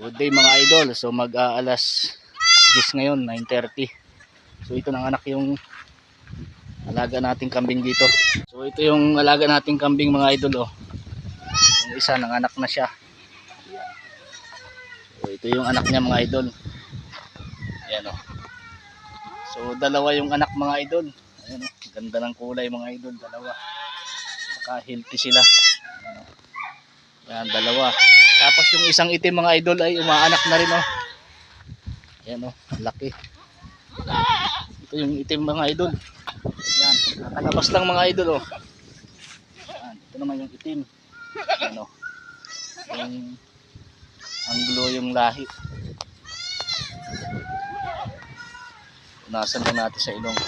Good day mga idol. So mag uh, alas 10 ngayon, 9.30. So ito nang anak yung alaga nating kambing dito. So ito yung alaga nating kambing mga idol oh. Yung isa nang anak na siya. So ito yung anak niya mga idol. Ayan oh. So dalawa yung anak mga idol. Ayan oh. Ganda ng kulay mga idol, dalawa. Naka-healthy sila. Ayan, oh. Ayan, dalawa. Tapos yung isang itim mga idol ay umaanak na rin oh. Ayan oh, laki. Ito yung itim mga idol. Ayan, nakalabas lang mga idol oh. Ayan, ito naman yung itim. Ayan oh. Yung anglo yung lahi. Punasan lang natin sa ilong.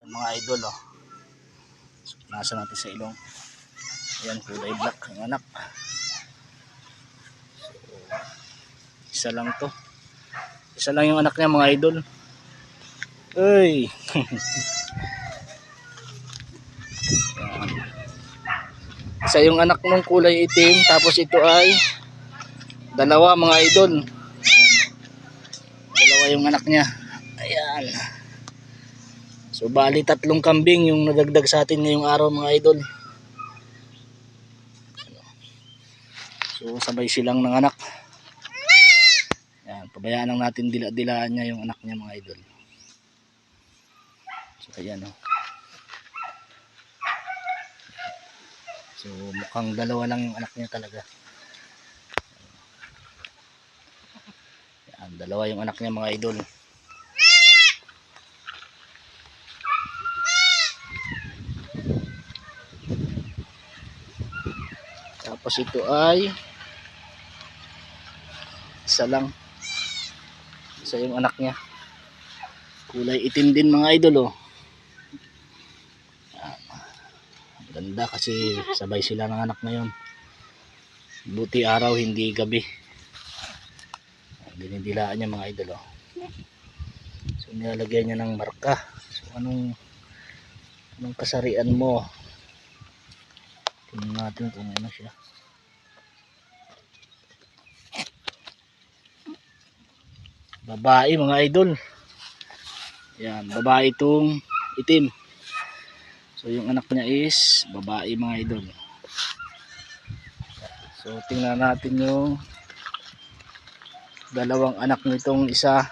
Mga idol oh. Punasan natin sa ilong. Ayan, kulay black yung anak. Isa lang to. Isa lang yung anak niya mga idol. Uy. Isa yung anak ng kulay itim tapos ito ay dalawa mga idol. Dalawa yung anak niya. Ayan. So bali tatlong kambing yung nadagdag sa atin ngayong araw mga idol. So sabay silang ng anak. Yan, pabayaan lang natin dila-dilaan niya yung anak niya mga idol. So ayan oh. So mukhang dalawa lang yung anak niya talaga. Yan, dalawa yung anak niya mga idol. Tapos ito ay isa lang. Isa yung anak niya. Kulay itim din mga idol oh. Ang ganda kasi sabay sila ng anak ngayon. Buti araw hindi gabi. Dinidilaan niya mga idol oh. So nilalagyan niya ng marka. So anong anong kasarian mo? Tingnan natin kung ano siya babae mga idol. Yan babae itong itim. So yung anak niya is babae mga idol. So tingnan natin yung dalawang anak nitong isa.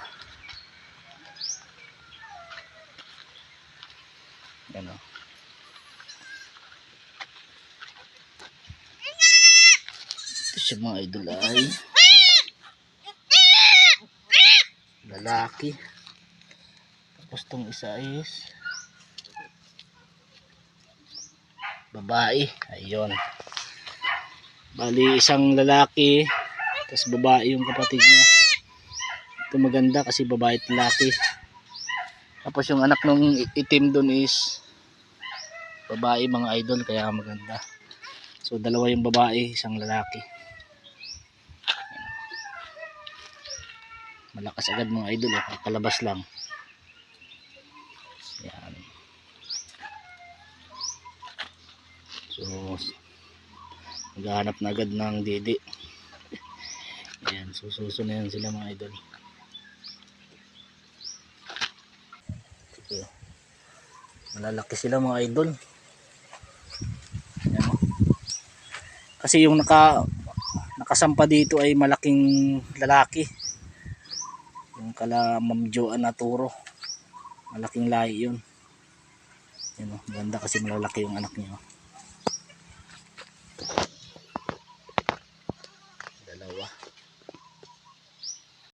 Yan o ito siya mga idol ay lalaki. Tapos tong isa is babae. Ayun. Bali isang lalaki tapos babae yung kapatid niya. Ito maganda kasi babae at lalaki. Tapos yung anak nung itim dun is babae mga idol kaya maganda. So dalawa yung babae isang lalaki malakas agad mga idol eh. kalabas lang yan so maghahanap na agad ng didi yan sususo na yan sila mga idol Sige. malalaki sila mga idol yan. oh. kasi yung naka nakasampa dito ay malaking lalaki yung kala Ma'am Joanne Naturo malaking lahi yun yun oh, ganda kasi malalaki yung anak niya oh.